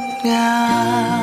ดงาม